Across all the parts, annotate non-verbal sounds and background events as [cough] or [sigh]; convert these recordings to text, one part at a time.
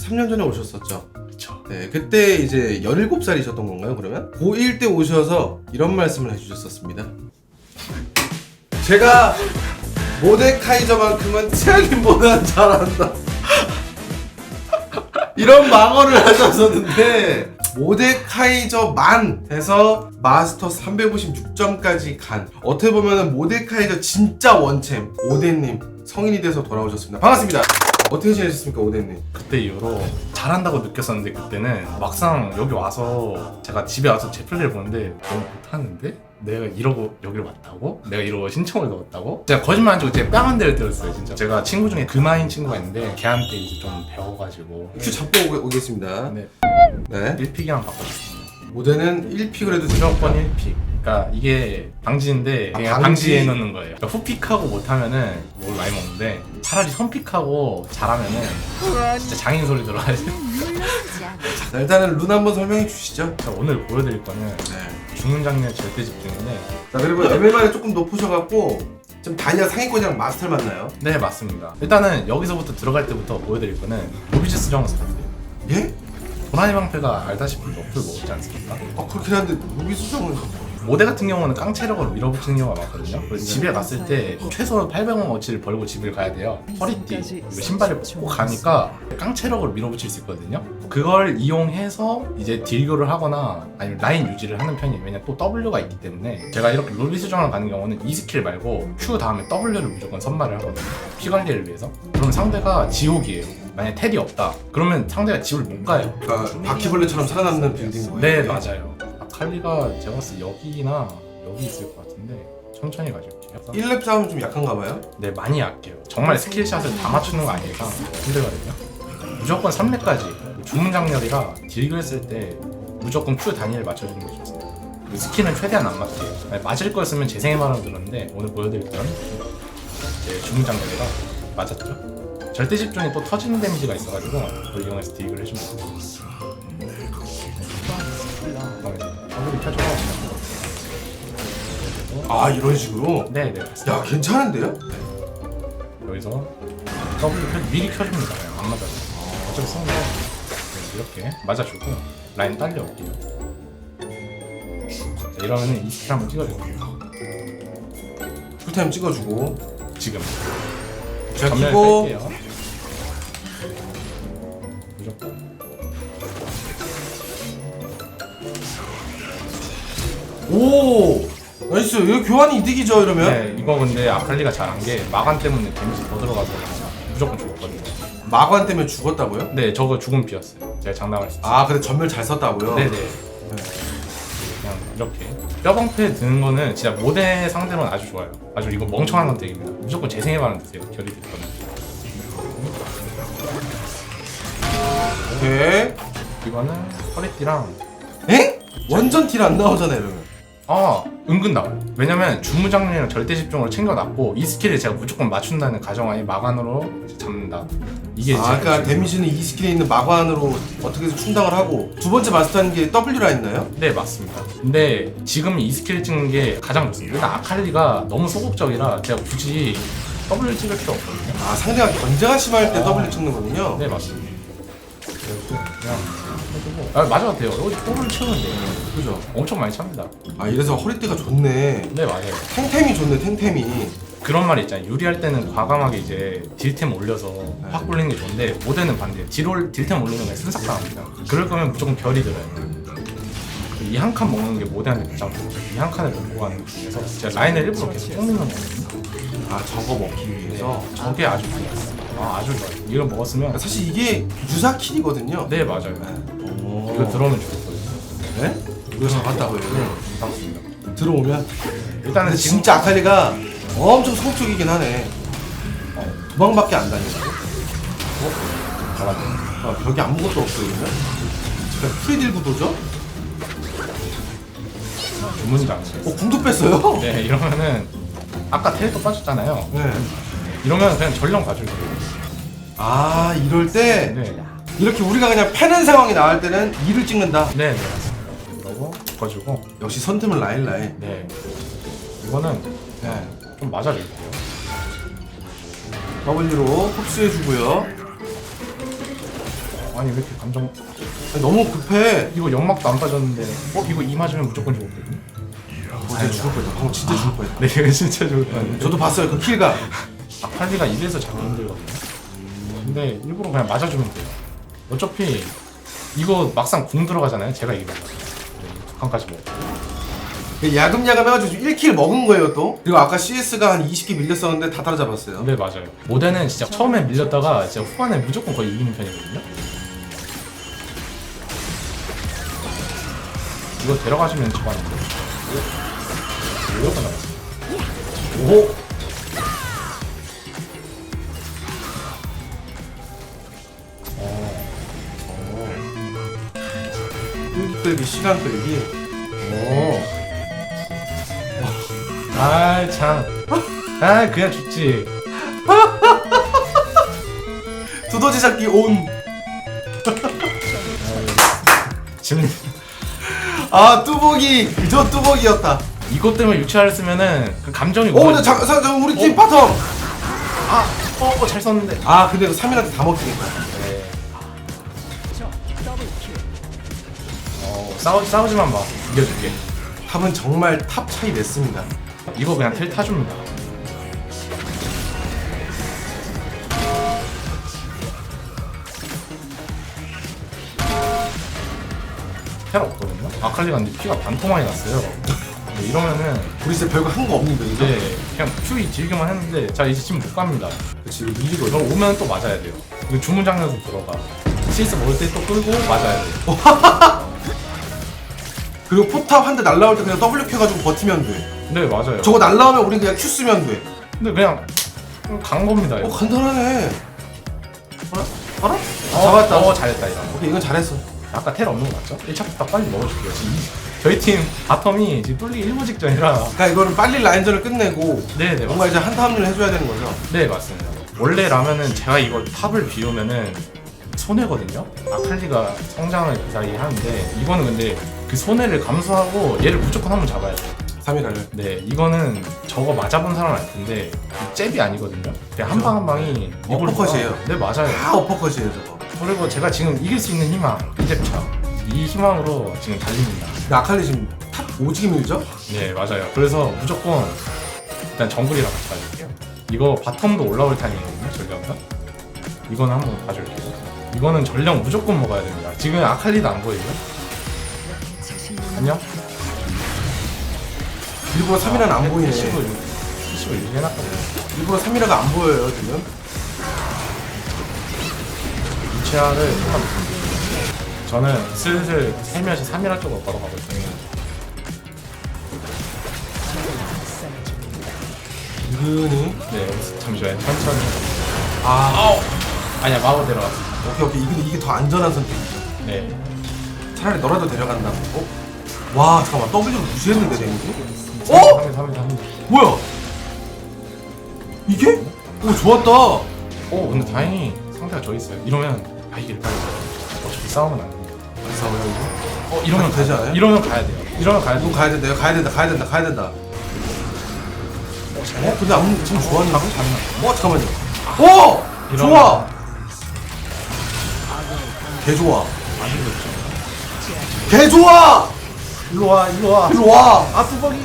3년 전에 오셨었죠. 그쵸. 네, 그때 이제 17살이셨던 건가요, 그러면? 고1 때 오셔서 이런 말씀을 해주셨었습니다. 제가 모데카이저만큼은 최악인보다 잘한다. [laughs] 이런 망언을 하셨었는데, 모데카이저만 해서 마스터스 356점까지 간. 어떻게 보면은 모데카이저 진짜 원챔, 오데님 성인이 돼서 돌아오셨습니다. 반갑습니다. 어떻게 지내셨습니까, 오데님? 그때 이후로 잘한다고 느꼈었는데 그때는 막상 여기 와서 제가 집에 와서 제 플레이를 보는데 너무 못하는데? 내가 이러고 여기를 왔다고? 내가 이러고 신청을 넣었다고? 제가 거짓말 안 치고 제 뺨한 대를 때렸어요 진짜 제가 친구 중에 금화인 친구가 있는데 걔한테 이제 좀 배워가지고 큐 잡고 오겠- 오겠습니다. 네, 네. 1픽이랑 바꿔줬습니다 모델은 1픽을 해도 무조건 됩니까? 1픽 그러니까 이게 방지인데 아, 그냥 방지? 방지해 놓는 거예요 그러니까 후픽하고 못하면은 뭘 많이 먹는데 차라리 선픽하고 잘하면은 진짜 장인 소리 들어야지 자, 일단은 룬 한번 설명해 주시죠. 제가 오늘 보여드릴 거는 네. 죽는 장면 절대 집중인데 자 그리고 MMR이 조금 높으셔갖고 좀 다이아 상위권이랑 마스터를 만나요. 네 맞습니다 일단은 여기서부터 들어갈 때부터 보여드릴 거는 로비지스 정스 같아요 예? 고라니 방패가 알다시피 너프를 먹었지 않습니까? 아 그렇긴 한데 무기 수정은 모델 같은 경우는 깡체력을 밀어붙이는 경우가 많거든요. 그래서 집에 갔을 때 최소 800원 어치를 벌고 집을 가야 돼요. 허리띠 그리고 신발을 벗고 가니까 깡체력을 밀어붙일 수 있거든요. 그걸 이용해서 이제 딜교를 하거나 아니면 라인 유지를 하는 편이에요. 왜냐면 또 W가 있기 때문에 제가 이렇게 롤비 수정을 가는 경우는 이 스킬 말고 Q 다음에 W를 무조건 선발을 하거든요. 피 관리를 위해서. 그럼 상대가 지옥이에요. 만약에 텔이 없다. 그러면 상대가 집을 못 가요. 그러니까 바퀴벌레처럼 살아남는 빌딩 거예요. 네 맞아요. 아 칼리가 제가 봤을 때 여기나 여기 있을 것 같은데 천천히 가줄게요 1렙 싸움 좀 약한가 봐요. 네 많이 약해요. 정말 스킬샷을 다 맞추는 거 아니니까 힘들거든요. 무조건 3렙까지. 주문 장렬이라 딜교 했을 때 무조건 Q 단위를 맞춰주는 게 좋습니다. 그 스킬은 최대한 안 맞게요 아니, 맞을 거였으면 재생의 말을 들었는데 오늘 보여드릴 건 이제 주문 장렬이라 맞았죠? 절대 집중이 또 터지는 데미지가 있어가지고 그걸 이용해서 해주면 돼 켜줘요 아 이런 식으로. 네네 야 괜찮은데요? 여기서 W 켜, 미리 켜줍니다. 그냥 안 맞아요. 어차피 쓰는 거 네, 이렇게 맞아주고 라인 딸려 올게요. 자, 이러면은 이 한번 찍어줄게요. 풀타임 찍어주고. 지금 자 키고. 뺄게요. 오. 나이스. 이거 교환이 이득이죠 이러면. 네 이거 근데 아칼리가 잘한 게 마간 때문에 데미지 더 들어가서 무조건 죽었거든요. 마관 때문에 죽었다고요? 네 저거 죽음 피었어요. 제가 장담할 수 있어요. 아 근데 전멸 잘 썼다고요? 네네. 그냥 이렇게 뼈방패 드는 거는 진짜 모대 상대로는 아주 좋아요. 아주 이거 멍청한 선택입니다. 무조건 반응 드세요. 결이 될 거는. 오케이. 이거는 허리띠랑 에? 완전 딜 안 나오잖아요 이러면. 아 은근 나와요. 왜냐면 주무장이랑 절대 집중으로 챙겨놨고 이 스킬을 제가 무조건 맞춘다는 가정하에 마간으로 잡는다. 이게 아, 제 그러니까 핵심. 데미지는 이 스킬에 있는 마관으로 어떻게 해서 충당을 하고 두 번째 마스터하는 게 W라 했나요? 네 맞습니다. 근데 지금 이 스킬 찍는 게 가장 좋습니다. 일단 아칼리가 너무 소극적이라 제가 굳이 W 찍을 필요 없거든요. 아 상대가 견제가 심할 때 W 찍는 거군요. 네 맞습니다. 그냥 아 맞아도 돼요. 여기 뽀를 치우면 돼요. 그죠? 엄청 많이 찹니다. 아 이래서 허리띠가 좋네. 네 맞아요. 탱템이 좋네 탱템이. 그런 말이 있잖아요. 유리할 때는 과감하게 이제 딜템 올려서 확 굴리는 게 좋은데 모델은 반대예요. 딜, 딜템 올리면 그냥 순삭당합니다. 그럴 거면 무조건 별이 들어요. 이 한 칸 먹는 게 모델한테 가장 좋죠. 이 한 칸을 먹고 가는 중에서 제가 라인을 일부러 계속 뽑는 거거든요. 아 저거 먹기 위해서. 저게 아주 좋아요. 아 아주 좋아요. 이걸 먹었으면 사실 이게 유사 킬이거든요. 네 맞아요. 오. 이거 들어오면 좋거든요. 네? 이거 잡았다고요? 반갑습니다. 들어오면. 일단은 근데 지금 진짜 아칼리가 엄청 소극적이긴 하네. 어, 도망밖에 안 다니고. 잡았네. 아, 벽에 아무것도 없어 이러면. 제가 프리딜 구도죠? 주문장. 어 궁도 뺐어요? 네 이러면은 아까 텔도 빠졌잖아요. 네. 이러면 그냥 전령 봐줄게요. 아 이럴 때 네. 이렇게 우리가 그냥 패는 상황이 나올 때는 이를 찍는다. 네, 네. 그러고 바꿔주고 역시 선템은 라일라에. 네. 이거는 네. 좀 맞아줄게요. W로 흡수해주고요. 아니 왜 이렇게 감정 아니, 너무 급해. 이거 연막도 안 빠졌는데 어 이거 이 맞으면 무조건 죽었거든요 어, 진짜 죽을 뻔했다. 방금 진짜 죽을 뻔했다. 네 이거 [laughs] 진짜 죽을 뻔했는데 저도 봤어요. 그 킬가. 아칼리가 이래서 잡기 힘들거든요 근데 일부러 그냥 맞아주면 돼요. 어차피 이거 막상 궁 들어가잖아요. 제가 이기는 거예요 네, 두 칸까지 먹고. 야금야금 해가지고 1킬 먹은 거예요 또. 그리고 아까 CS가 한 20개 밀렸었는데 다 따라잡았어요. 네 맞아요. 모델은 진짜 처음에 밀렸다가 진짜 후반에 무조건 거의 이기는 편이거든요. 이거 데려가시면 집안인데 이거 나갔어 오 끌기, 시간 끌기. 오. 아이 참. 아 그냥 죽지. [laughs] 두더지 잡기 온. [laughs] 지금 아 뚜벅이. 저 뚜벅이였다. 이것 때문에 유치화를 쓰면은 그 감정이. 오 근데 잠깐 잠깐 우리 팀 어? 바텀. 아어잘 썼는데. 아 근데 그 3일한테 다 먹히겠다. 네. 어 싸우 싸우지만 마. 이겨줄게. 탑은 정말 탑 차이 냈습니다. 이거 그냥 텔 타줍니다. 텔 없거든요. 아칼리가 근데 피가 반토막이 났어요. 근데 이러면은 우리 진짜 별거 한 거 없는데. 이제 그냥 큐이 딜기만 했는데 자 이제 지금 못 갑니다. 그치 이거 밀리고 이거 오면 또 맞아야 돼요. 이거 주문 장면에서 들어가. 시스 먹을 때 또 끌고 맞아야 돼요. [laughs] 그리고 포탑 한 대 날라올 때 그냥 W 켜가지고 버티면 돼. 네 맞아요. 저거 날라오면 우리 그냥 Q 쓰면 돼. 근데 그냥 간 겁니다. 어 이거. 간단하네. 알아? 알아? 어, 잡았다. 어 잘했다 이거. 오케이 이건 잘했어. 아까 텔 없는 거 맞죠? 1차부터 빨리 먹어줄게요. 지금 이- 저희 팀 바텀이 지금 뚫리기 일부 직전이라. 그러니까 이거는 빨리 라인전을 끝내고 네네 뭔가 이제 한타 합류를 해줘야 되는 거죠. 네 맞습니다. 원래라면은 제가 이걸 탑을 비우면은 손해거든요. 아칼리가 성장을 그 사이에 하는데 이거는 근데 그 손해를 감수하고 얘를 무조건 한번 잡아야 돼요. 3일화를. 네 이거는 저거 맞아본 사람은 알 텐데 이 잽이 아니거든요. 그냥 한 방 한 방이 이걸로 어퍼컷이에요. 네 맞아요. 다 어퍼컷이에요 저거. 그리고 제가 지금 이길 수 있는 희망 이잽차 이 희망으로 지금 달립니다. 근데 아칼리 지금 탑 오지게 밀죠? 네 맞아요. 그래서 무조건 일단 정글이랑 같이 가줄게요. 이거 바텀도 올라올 타이밍이거든요. 전령은 이거는 한번 봐줄게요. 이거는 전령 무조건 먹어야 됩니다. 지금 아칼리도 안 보이죠? 안녕? 일부러 3일화는 안 보이네. 15 15 유지해놨거든요. 일부러 3일화가 안 보여요 지금. 유치아를 조금 저는 슬슬 살며시 3이라 쪽으로 걸어가고 있어요. 은근히. 네 잠시만요. 천천히. 아 아우 아니야 마법 데려갔어. 오케이 오케이 이게 이게 더 안전한 선택이죠. 네. 차라리 너라도 데려간다고. 어? 와 잠깐만 W 무시했는데 데미지? 어? 3일 3일 3일. 뭐야? 이게? 오 좋았다. 오 근데 다행히 상대가 저 있어요. 이러면 아 이길 빨리. 어차피 싸우면 안. 안 싸워요 이거? 어 이러면 되지 않아요? 돼요. 이러면 가야 돼요. 이러면 가야 돼요. 가야 된다. 가야 된다. 가야 된다. 가야 된다. 어, 잘 어? 근데 아무 참 좋아하는 잘했나? 어 잠깐만요. 오! 이러면- 좋아. 개 좋아. 개 좋아. 일로 와 일로 와. 이리 와. 아 뚜벅이.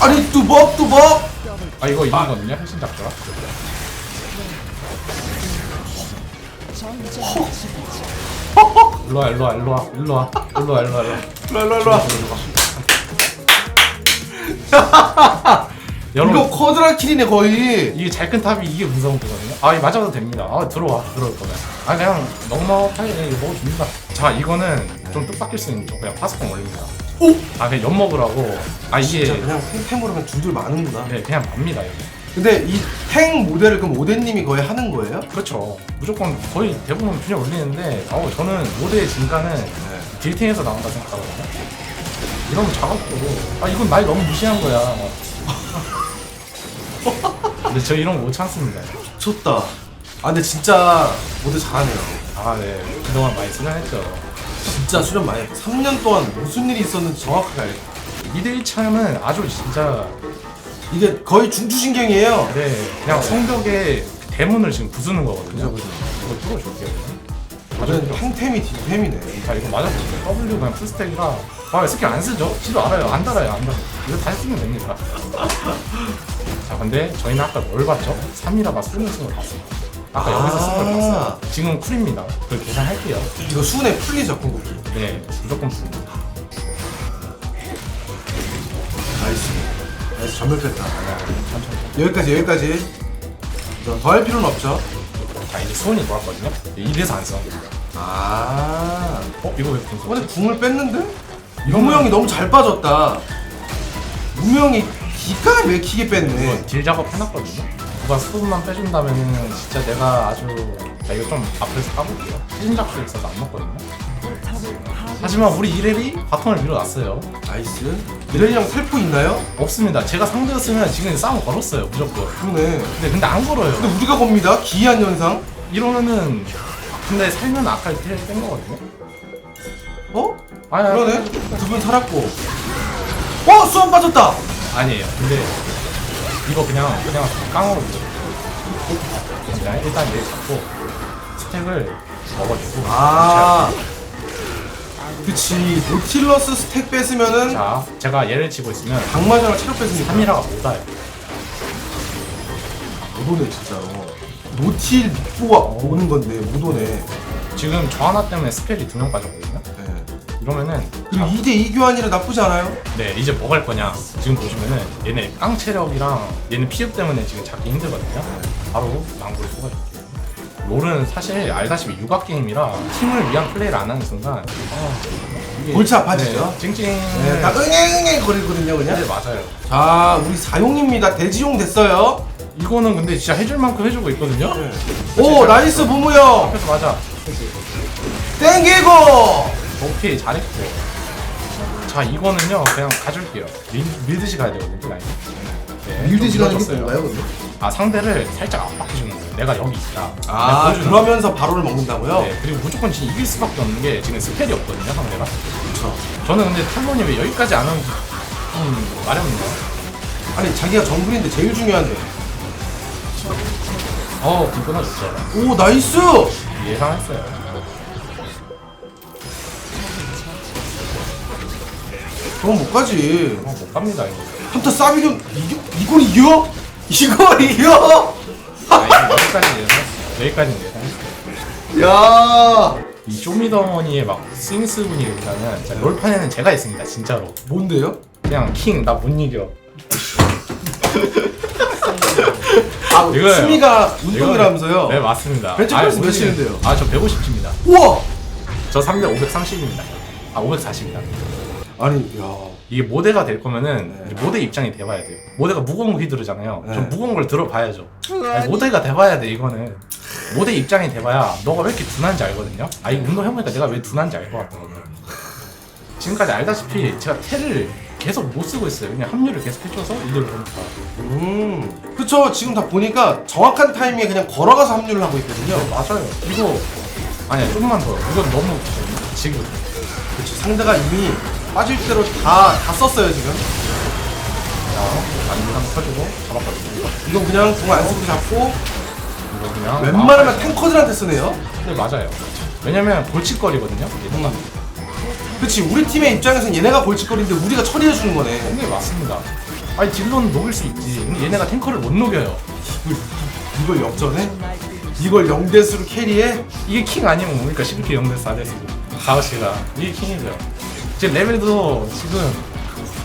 아니 뚜벅 뚜벅. 아 이거 이기거든요. 핵심 작전. 일로 와 일로 와 일로 와 일로 와 일로 와 일로 와 일로 와. 일로 일로 일로. [laughs] 여러분 이거 커드라 킬이네 거의. 이게 잘 큰 탑이 이게 무서운 거거든요. 아, 이거 맞아도 됩니다. 아, 들어와. 들어올 거면. 아, 그냥 넉넉하게 이거 먹어줍니다. 자, 이거는 좀 뜻밖일 수 있는 거 그냥 파스콘 올립니다. 오. 아, 그냥 엿 먹으라고. 아, 이게 진짜 그냥 탱탱으로면 줄줄 많은구나. 네, 그냥 맙니다. 이거. 근데 이탱 모델을 그럼 오덴님이 거의 하는 거예요? 그렇죠. 무조건 거의 대부분 균열 올리는데, 어, 저는 모드의 진가는 네. 딜탱에서 나온다 생각하거든요. 이러면 작업도 아, 이건 날 너무 무시한 거야. [laughs] 근데 저 이런 거 못 참습니다. 미쳤다. 아 근데 진짜 모두 잘하네요. 아, 네. 그동안 많이 수련했죠. 진짜 수련 많이 했고 3년 동안 무슨 일이 있었는지 정확하게 알겠어. 2대1 참은 아주 진짜 이게 거의 중추신경이에요. 네 그냥 성벽에 대문을 지금 부수는 거거든요. 그죠, 그죠. 이거 뚫어줄게요. 이건 탱템이 딜템이네. 자 이거 맞아보세요 W 그냥 풀스택이라. 아 스킬 안 쓰죠? 지도 알아요. 안 달아요 안 달아요. 이거 다 쓰면 됩니다. [laughs] 자 근데 저희는 아까 뭘 봤죠? 3이라가 쓰는 순을 봤어요 아까 아. 여기서 쓴걸 봤어요 지금 쿨입니다. 그걸 계산할게요. 이거 수은에 풀리죠 궁극기 네 무조건 풀입니다 나이스. 나이스 전멸 뺐다. 여기까지 여기까지. 더할 필요는 없죠. 자 이제 수원이 돌았거든요. 이래서 안 써. 아. 어? 이거 왜 분석? 근데 궁을 뺐는데? 무명이 너무 잘 빠졌다. 무명이 기가 막히게 뺐네. 이거 딜 작업 해놨거든요. 누가 수분만 빼준다면은 진짜 내가 아주 자 이거 좀 앞에서 까볼게요. 시즌 작수 있어서 안 먹거든요. 하지만 우리 이렐이 바텀을 밀어놨어요. 나이스 미래이랑 텔포 있나요? 없습니다. 제가 상대였으면 지금 싸움 걸었어요 무조건. 그러네 근데 근데 안 걸어요. 근데 우리가 겁니다 기이한 현상 이러면은 근데 살면 아까 텔뺀 거거든요. 어? 아니 아니, 그러네 두 분 살았고 어! 수원 빠졌다 아니에요. 근데 이거 그냥 그냥 깡으로. 그냥 일단 얘 잡고 스택을 먹어주고. 아 그치 노틸러스 스택 뺐으면은 자, 제가 얘를 치고 있으면 강마저랑 체력 뺐으니까 3이라가 못 와요. 못 오네 진짜로 노틸 믹보가 오는 건데 못 오네 지금 저 하나 때문에 스펠이 두 명 빠졌거든요. 네. 이러면은 그리고 2대2 교환이라 나쁘지 않아요? 네 이제 뭐 갈 거냐? 지금 보시면은 얘네 깡 체력이랑 얘는 피흡 때문에 지금 잡기 힘들거든요. 바로 망고를 쏘아줄게요. 롤은 사실 알다시피 육아 게임이라 팀을 위한 플레이를 안 하는 순간 아, 이게- 골치 아파지죠? 네, 찡찡. 네, 다 응애응애 거리거든요 그냥 네 맞아요. 자 우리 사용입니다 대지용 됐어요 이거는 근데 진짜 해줄 만큼 해주고 있거든요. 네. 오 나이스 부무형 그래서 맞아. 땡기고 오케이 잘했고. 자 이거는요 그냥 가줄게요. 밀, 밀듯이 가야 되거든요 라인 네, 좀 시간이 밀어줬어요. 뭔가요 근데? 아 상대를 살짝 압박해주는 거예요. 내가 여기 있다. 아 내가 보여주는 그러면서 바로를 먹는다고요? 네, 그리고 무조건 진짜 이길 수밖에 없는 게 지금 스펠이 없거든요 상대가. 그렇죠 저는 근데 탈론이 왜 여기까지 안 오는지 좀 마렵니다 아니 자기가 정글인데 제일 중요한데 어불 끊어줬죠. 오 나이스! 예상했어요 그럼 못 가지 어, 못 갑니다 이거 한타 싸비면 이겨? 이걸 이겨? 이걸 이겨? 아 이거 여기까지 예상했어요 여기까지는 예상했어요 야이 쇼미더머니의 막 스윙스 분위기보다는 진짜 롤판에는 제가 있습니다 진짜로 뭔데요? 그냥 킹 나 못 이겨 아 이거예요. 수미가 운동이라면서요? 네 맞습니다 벤치프레스 아니, 몇이는데요? 아저 150입니다 우와 저 3대 530입니다 아 540입니다 아니 야. 이게 모대가 될 거면은 네. 이제 모대 입장이 돼봐야 돼요. 모대가 무거운 거 휘두르잖아요. 네. 좀 무거운 걸 들어봐야죠. 아니, 모대가 돼봐야 돼 이거는. 모대 입장이 돼봐야 너가 왜 이렇게 둔한지 알거든요? 아 이거 운동 해보니까 내가 왜 둔한지 알 것 같거든요 지금까지 알다시피 제가 텔을 계속 못 쓰고 있어요. 그냥 합류를 계속 해줘서 이들 보니까 음. 그쵸. 지금 다 보니까 정확한 타이밍에 그냥 걸어가서 합류를 하고 있거든요. 맞아요. 이거 아니야 좀만 더. 이건 너무 지금. 그치 상대가 이미 빠질 대로 다, 다 썼어요 지금 자, 안무상 펴주고 잡았거든요. 이건 그냥 공안 쓰고 잡고 이거 그냥 웬만하면 아, 탱커들한테 쓰네요 네 맞아요. 왜냐면 골칫거리거든요. 얘네가. 그치 우리 팀의 입장에서는 얘네가 골칫거리인데 우리가 처리해주는 거네 네 맞습니다. 아니 딜러는 녹일 수 있지. 근데 얘네가 탱커를 못 녹여요. 이걸, 이걸 역전해? 이걸 0대수로 캐리해? 이게 킹 아니면 뭡니까? 11킬 0대 4대스 4시가 이게 킹이죠. 지금 레벨도 지금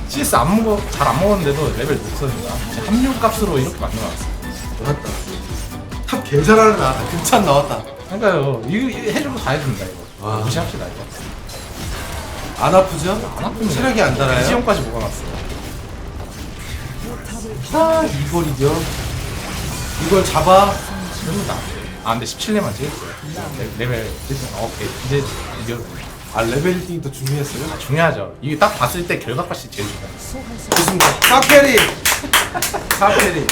CS 안 먹어 잘 안 먹었는데도 레벨. 지금 합류 값으로 이렇게 만들어놨어. 나왔다 탑 개잘하는 나 극찬 나왔다 그러니까요. 이거, 이거 해주고 다 해줍니다 이거. 와. 무시합시다 이거. 안 아프죠? 안 아프면 체력이 안 달아요? 시험까지 먹어놨어요. 아 이걸 이겨 이걸 잡아 됩니다. 아 근데 17레만 찍었어요. 레- 레벨 1등. 어, 오케이. 이제 이겨. 아 레벨 1등이 또 중요했어요? 중요하죠. 이게 딱 봤을 때 결과값이 제일 중요해요. 좋습니다 사캐리 사캐리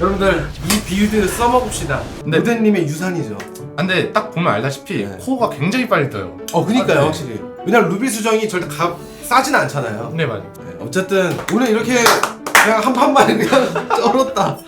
여러분들 이 빌드 써먹읍시다 네. 무대님의 유산이죠 아, 근데 딱 보면 알다시피 네. 코어가 굉장히 빨리 떠요. 어 그니까요 아, 네. 확실히 왜냐면 루비 수정이 절대 가, 싸진 않잖아요 네 맞아요. 네, 어쨌든 오늘 이렇게 그냥 한 판만 그냥 [laughs] 쩔었다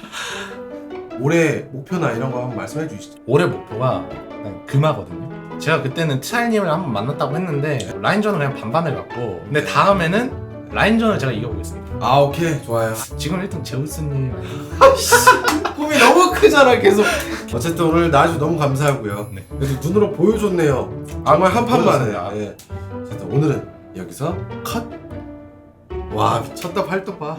올해 목표나 이런 거 한번 말씀해 주시죠 올해 목표가 그냥 금화거든요. 제가 그때는 트라이님을 한번 만났다고 했는데 라인전은 그냥 반반을 갔고 근데 다음에는 라인전을 제가 이겨보겠습니다. 아 오케이 좋아요 지금 1등 제우스님 아니에요? 꿈이 너무 크잖아 계속 어쨌든 오늘 나와주셔서 너무 감사하고요 네. 그래도 눈으로 보여줬네요 정말 한 판만에 보여줬습니다. 예. 어쨌든 오늘은 여기서 컷와 미쳤다 팔뚝 봐